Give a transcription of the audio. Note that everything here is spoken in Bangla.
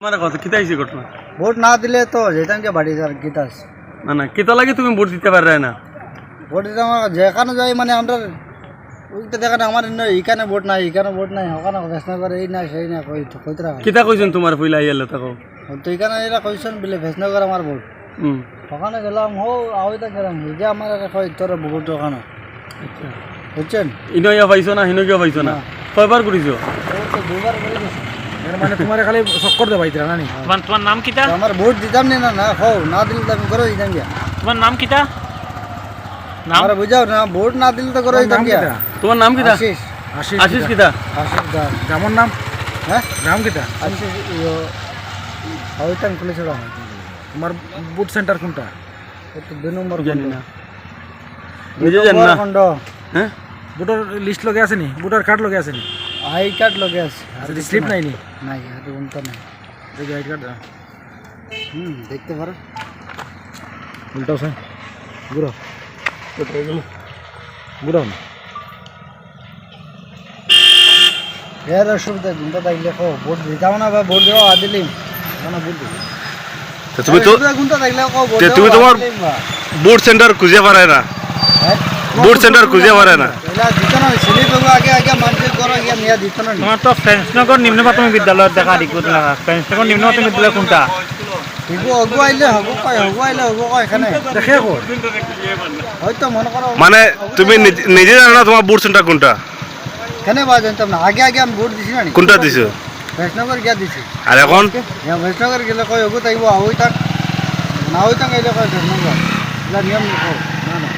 মানে কথা কিতা হয়েছে ঘটনা? ভোট না দিলে তো যেতাম কে বাড়ি যার না না কিতা লাগে তুমি ভোট দিতে পারবে না? ভোট যেখানে যাই মানে আমরা ওইটা দেখেন আমার এখানে ভোট নাই এখানে ভোট নাই ওখানে ভেসনা করে এই নাই সেই না কই কইতে রাখা কিতা কইছেন তোমার পইলা আইয়ালে তাকো? তো এখানে এরা কইছেন বলে ভেসনা করে আমার ভোট। হুম। ওখানে গেলাম হো আওইটা গেলাম যে আমার কই তোর ভোট ওখানে। আচ্ছা। বুঝছেন? ইনো ইয়া পাইছো না হিনো কিয়া পাইছো না? কয়বার তো দুবার গেছে মানে তোমার খালি চক্কর দেবা ইতরা না নি? তোমার তোমার নাম কিতা? আমার ভোট দিতাম নি না না হো না দিলে তো আমি করে দিতাম গিয়া। তোমার নাম কিতা? নাম? আমার বুঝাও না ভোট না দিলে তো করে দিতাম গিয়া। তোমার নাম কিতা? আশিস। আশিস আশিস কিতা? আশিস দাস গ্রামের নাম? হ্যাঁ? গ্রাম আশিস ইয়ো তোমার বুট সেন্টার কোনটা? তো দুই নম্বর জানি খণ্ড। না। নিজে জানি না। হ্যাঁ? বুটার লিস্ট লগে আছে নি? বুটার কার্ড লগে আছে নি? আই কার্ড লগে আছে। আর স্লিপ নাই। নি নাই আর উনটা নাই। দেখি আই কার্ড হুম দেখতে পারো। উল্টাও স্যার ঘুরো ঘুরো এর অসুবিধা গুনটা থাকলে কো ভোট দিতাম না বা ভোট দেওয়া আদিলিম কেন ভোট দিবি। তুমি তো গুনটা থাকলে কো ভোট তুমি তোমার- আদিলিম সেন্টার খুঁজে পারে না। হ্যাঁ? বুট সেন্টার খুঁজে পারে না। দিত না আগে আগে তোমার তো ফ্রেন্সনগর নিম্ন প্রাথমিক বিদ্যালয়ত দেখা রিক্রুট ফ্রেন্সনগর নিম্ন প্রাথমিক বিদ্যালয় কোনটা? হবু হবু আইলে হবু কয় হবু আইলে হবু কয় এখানে। দেখে কর হয়তো মনে করো মানে তুমি নিজে- জানো না তোমার বুট সেন্টার কোনটা? এখানে বা জানতাম না আগে আগে আমি ভোট দিছি না কোনটা দিছো? বৈষ্ণবর গিয়া দিছি। আর এখন? বৈষ্ণবর গেলে কয় হবু তাইব আহই তাক। না হই তাক এলে কয় বৈষ্ণবর এলা নিয়ম নকৰো না না।